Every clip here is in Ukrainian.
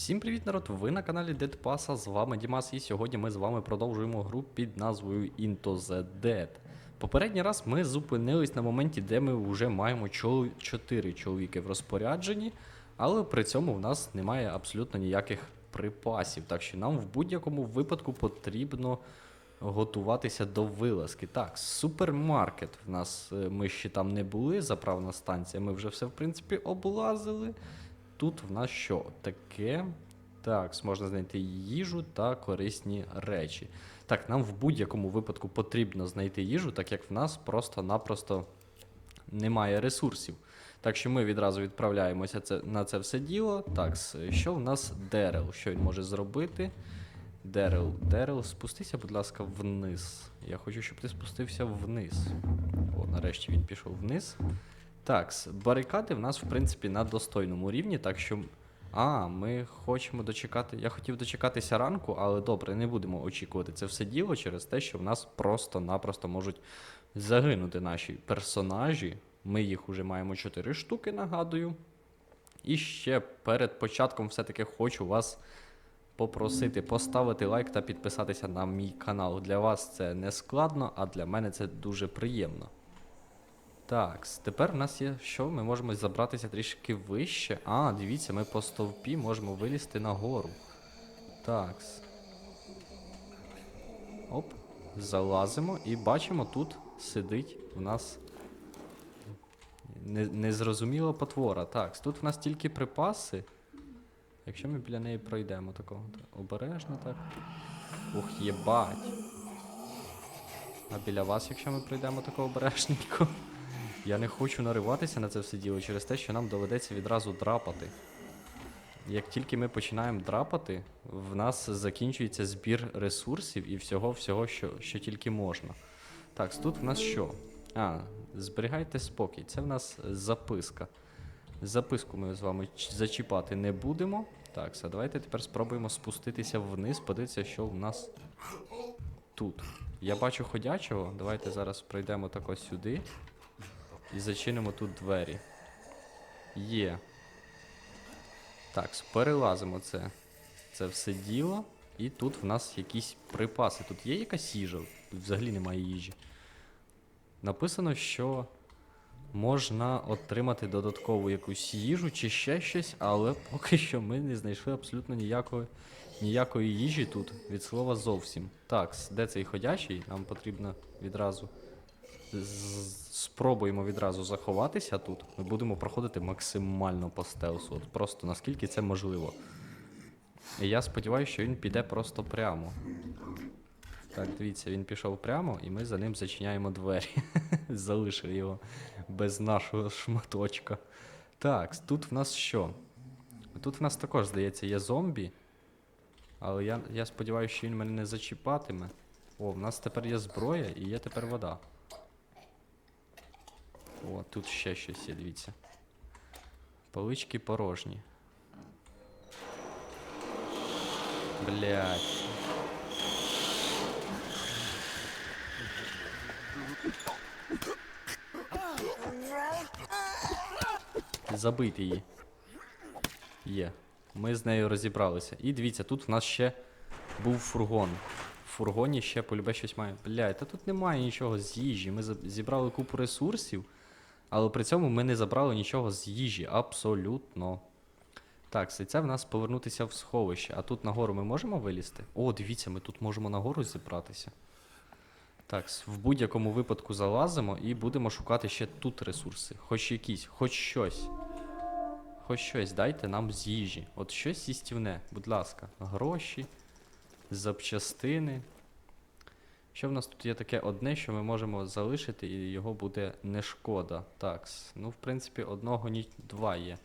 Всім привіт, народ! Ви на каналі Pass, з вами Дімас, і сьогодні ми з вами продовжуємо гру під назвою Into the Dead. Попередній раз ми зупинились на моменті, де ми вже маємо 4 чоловіки в розпорядженні, але при цьому в нас немає абсолютно ніяких припасів. Так що нам в будь-якому випадку потрібно готуватися до вилазки. Так, супермаркет в нас е, ми ще там не були, заправна станція. Ми вже все в принципі облазили. Тут в нас що? Таке. Так, можна знайти їжу та корисні речі. Так, нам в будь-якому випадку потрібно знайти їжу, так як в нас просто-напросто немає ресурсів. Так що ми відразу відправляємося це, на це все діло. Так, що в нас Дерел? Що він може зробити? Дерел, Дерел, спустися, будь ласка, вниз. Я хочу, щоб ти спустився вниз. О, нарешті він пішов вниз. Так, барикади в нас, в принципі, на достойному рівні, так що. А, ми хочемо дочекати. Я хотів дочекатися ранку, але добре, не будемо очікувати це все діло через те, що в нас просто-напросто можуть загинути наші персонажі. Ми їх уже маємо 4 штуки, нагадую. І ще перед початком все-таки хочу вас попросити поставити лайк та підписатися на мій канал. Для вас це не складно, а для мене це дуже приємно. Так, тепер в нас є що? Ми можемо забратися трішки вище. А, дивіться, ми по стовпі можемо вилізти нагору. Так. Оп. Залазимо і бачимо, тут сидить в нас не- незрозуміла потвора. Так, тут в нас тільки припаси. Якщо ми біля неї пройдемо такого. Обережно так. Ух, єбать. А біля вас, якщо ми пройдемо такого обережненько. Я не хочу нариватися на це все діло через те, що нам доведеться відразу драпати. Як тільки ми починаємо драпати, в нас закінчується збір ресурсів і всього-всього, що, що тільки можна. Так, тут в нас що? А, зберігайте спокій. Це в нас записка. Записку ми з вами зачіпати не будемо. Так, все, давайте тепер спробуємо спуститися вниз, подивитися, що в нас тут. Я бачу ходячого. Давайте зараз пройдемо тако сюди. І зачинимо тут двері. Є. Так, перелазимо це. Це все діло. І тут в нас якісь припаси. Тут є якась їжа? Тут взагалі немає їжі. Написано, що можна отримати додаткову якусь їжу чи ще щось, але поки що ми не знайшли абсолютно ніякої, ніякої їжі тут. Від слова зовсім. Так, де цей ходячий? Нам потрібно відразу спробуємо відразу заховатися тут. Ми будемо проходити максимально по стелсу. От просто наскільки це можливо. І я сподіваюся, що він піде просто прямо. Так, дивіться, він пішов прямо, і ми за ним зачиняємо двері. Залишили його без нашого шматочка. Так, тут в нас що? Тут в нас також, здається, є зомбі. Але я, я сподіваюся, що він мене не зачіпатиме. О, в нас тепер є зброя і є тепер вода. О, тут ще щось є, дивіться. Полички порожні. Блять. Забити її. Є. Ми з нею розібралися. І дивіться, тут в нас ще був фургон. В фургоні ще полюбе щось має. Блядь, та тут немає нічого з їжі. Ми зібрали купу ресурсів, але при цьому ми не забрали нічого з їжі. Абсолютно. Так, це в нас повернутися в сховище. А тут нагору ми можемо вилізти? О, дивіться, ми тут можемо нагору зібратися. Так, в будь-якому випадку залазимо і будемо шукати ще тут ресурси. Хоч якісь, хоч щось. Хоч щось дайте нам з їжі. От щось їстівне, будь ласка. Гроші, запчастини. Що в нас тут є таке одне, що ми можемо залишити, і його буде не шкода. Так, с- ну, в принципі, одного ні два є.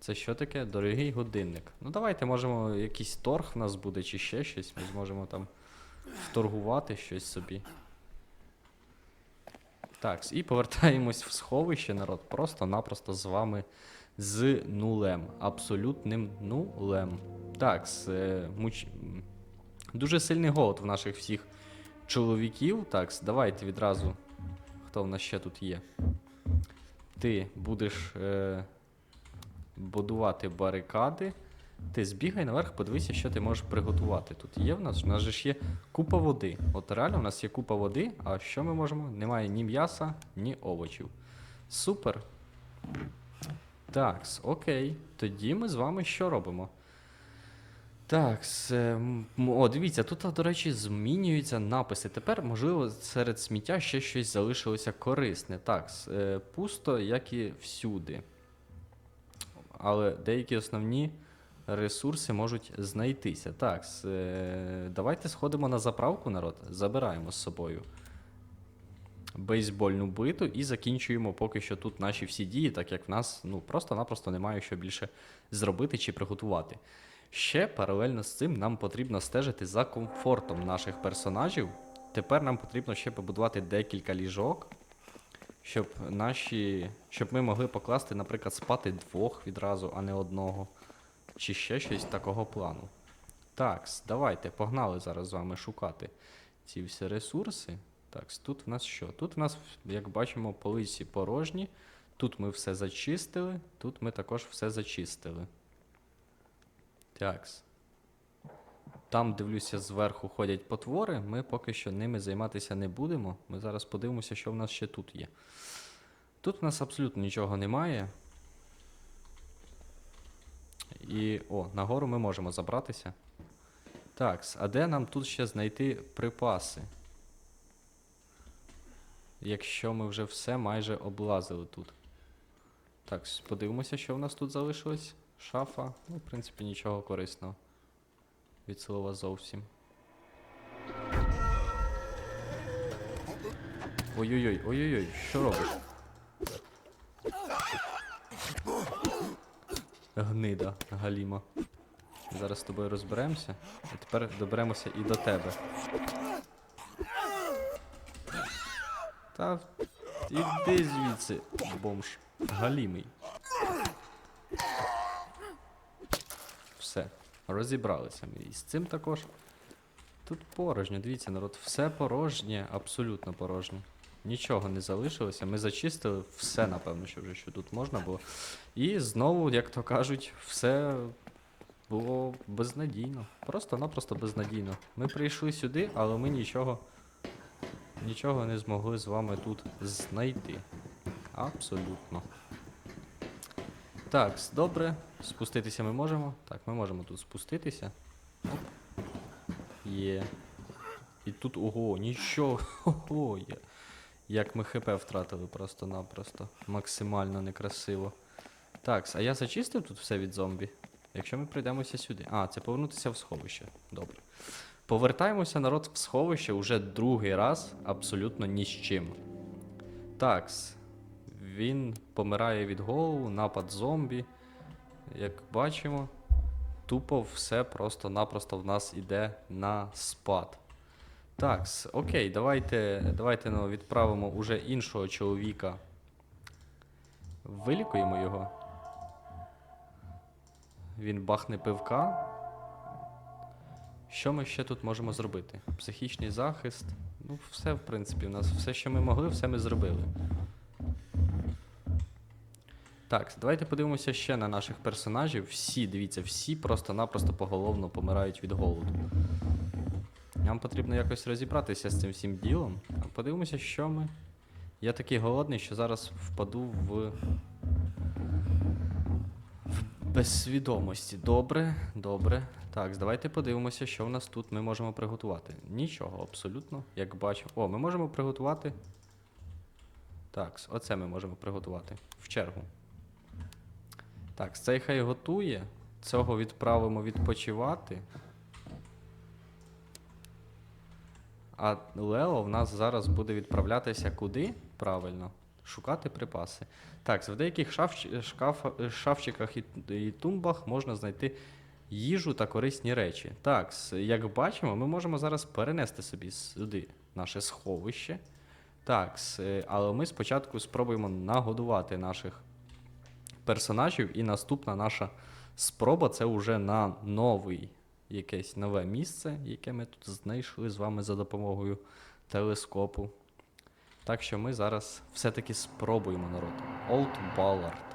Це що таке? Дорогий годинник. Ну давайте, можемо, якийсь торг в нас буде, чи ще щось. Ми зможемо там вторгувати щось собі. Так, і повертаємось в сховище, народ. Просто-напросто з вами з нулем. Абсолютним нулем. Так, е, муч... дуже сильний голод в наших всіх чоловіків. Так, давайте відразу. Хто в нас ще тут є? Ти будеш е, будувати барикади. Ти збігай наверх, подивися, що ти можеш приготувати. Тут є в нас, у нас же ж є купа води. От реально у нас є купа води, а що ми можемо? Немає ні м'яса, ні овочів. Супер. Так, окей. Тоді ми з вами що робимо? Так, о, дивіться, тут, до речі, змінюються написи. Тепер, можливо, серед сміття ще щось залишилося корисне. Так, е, пусто, як і всюди. Але деякі основні ресурси можуть знайтися. Так, е, давайте сходимо на заправку, народ. Забираємо з собою бейсбольну биту і закінчуємо поки що тут наші всі дії, так як в нас ну, просто-напросто немає що більше зробити чи приготувати. Ще паралельно з цим нам потрібно стежити за комфортом наших персонажів. Тепер нам потрібно ще побудувати декілька ліжок, щоб наші. щоб ми могли покласти, наприклад, спати двох відразу, а не одного. Чи ще щось такого плану. Так, давайте, погнали зараз з вами шукати ці всі ресурси. Так, тут в нас що? Тут в нас, як бачимо, полиці порожні. Тут ми все зачистили, тут ми також все зачистили. Такс. Там, дивлюся, зверху ходять потвори. Ми поки що ними займатися не будемо. Ми зараз подивимося, що в нас ще тут є. Тут в нас абсолютно нічого немає. І. О, нагору ми можемо забратися. Такс, а де нам тут ще знайти припаси? Якщо ми вже все майже облазили тут. Так, подивимося, що в нас тут залишилось. Шафа. Ну, в принципі, нічого корисного. Від слова зовсім. Ой-ой-ой, ой-ой-ой, що робиш? Гнида, Галіма. Зараз з тобою розберемося. А тепер доберемося і до тебе. Та іди звідси, бомж. Галімий. Все. Розібралися ми і з цим також. Тут порожньо, дивіться, народ, все порожнє, абсолютно порожнє. Нічого не залишилося. Ми зачистили все, напевно, що вже що тут можна було. І знову, як то кажуть, все було безнадійно. Просто-напросто безнадійно. Ми прийшли сюди, але ми нічого, нічого не змогли з вами тут знайти. Абсолютно. Так, добре. Спуститися ми можемо. Так, ми можемо тут спуститися. Є. І тут, ого, нічого. Ого, є. Як ми ХП втратили просто-напросто. Максимально некрасиво. Так, а я зачистив тут все від зомбі. Якщо ми прийдемося сюди. А, це повернутися в сховище. Добре. Повертаємося, народ, в сховище уже другий раз, абсолютно ні з чим. Такс. Він помирає від голову, напад зомбі. Як бачимо, тупо все просто-напросто в нас іде на спад. Так, окей, давайте, давайте ну, відправимо уже іншого чоловіка. Вилікуємо його. Він бахне пивка. Що ми ще тут можемо зробити? Психічний захист. Ну, все, в принципі, у нас все, що ми могли, все ми зробили. Так, давайте подивимося ще на наших персонажів. Всі, дивіться, всі просто-напросто поголовно помирають від голоду. Нам потрібно якось розібратися з цим всім ділом. Подивимося, що ми. Я такий голодний, що зараз впаду в. в безсвідомості. Добре, добре. Так, давайте подивимося, що в нас тут ми можемо приготувати. Нічого, абсолютно, як бачу. О, ми можемо приготувати. Так, оце ми можемо приготувати. В чергу. Так, цей хай готує. Цього відправимо відпочивати. А Лео в нас зараз буде відправлятися куди? Правильно. Шукати припаси. Так, в деяких шафч... шкаф... шафчиках і... і тумбах можна знайти їжу та корисні речі. Так, як бачимо, ми можемо зараз перенести собі сюди наше сховище. Так, але ми спочатку спробуємо нагодувати наших персонажів, і наступна наша спроба це вже на новий якесь нове місце, яке ми тут знайшли з вами за допомогою телескопу. Так що ми зараз все-таки спробуємо народ. Old Ballard.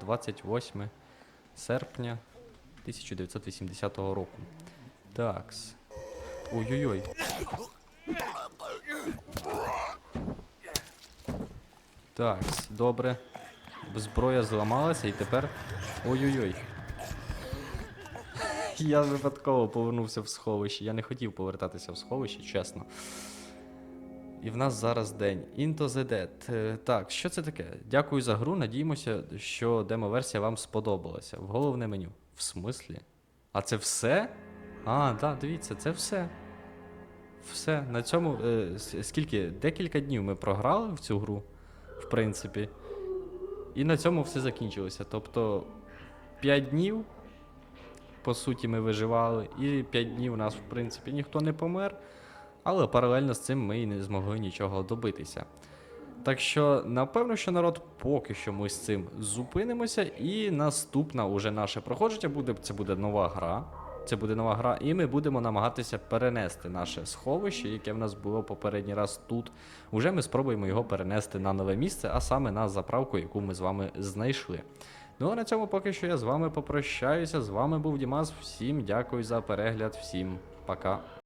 28 серпня 1980 року. Такс. Ой-ой-ой. Такс, добре. Зброя зламалася і тепер. Ой-ой-ой. Я випадково повернувся в сховище. Я не хотів повертатися в сховище, чесно. І в нас зараз день. Into the Dead. Е, Так, що це таке? Дякую за гру. Надіємося, що демо-версія вам сподобалася. В головне меню. В смислі? А це все? А, так, дивіться, це все. Все. На цьому. Е, скільки? Декілька днів ми програли в цю гру, в принципі. І на цьому все закінчилося. Тобто 5 днів, по суті, ми виживали, і 5 днів у нас, в принципі, ніхто не помер. Але паралельно з цим ми і не змогли нічого добитися. Так що, напевно, що народ, поки що ми з цим зупинимося, і наступна уже наше проходження буде. Це буде нова гра. Це буде нова гра, і ми будемо намагатися перенести наше сховище, яке в нас було попередній раз тут. Уже ми спробуємо його перенести на нове місце, а саме на заправку, яку ми з вами знайшли. Ну а на цьому поки що я з вами попрощаюся. З вами був Дімас. Всім дякую за перегляд, всім пока.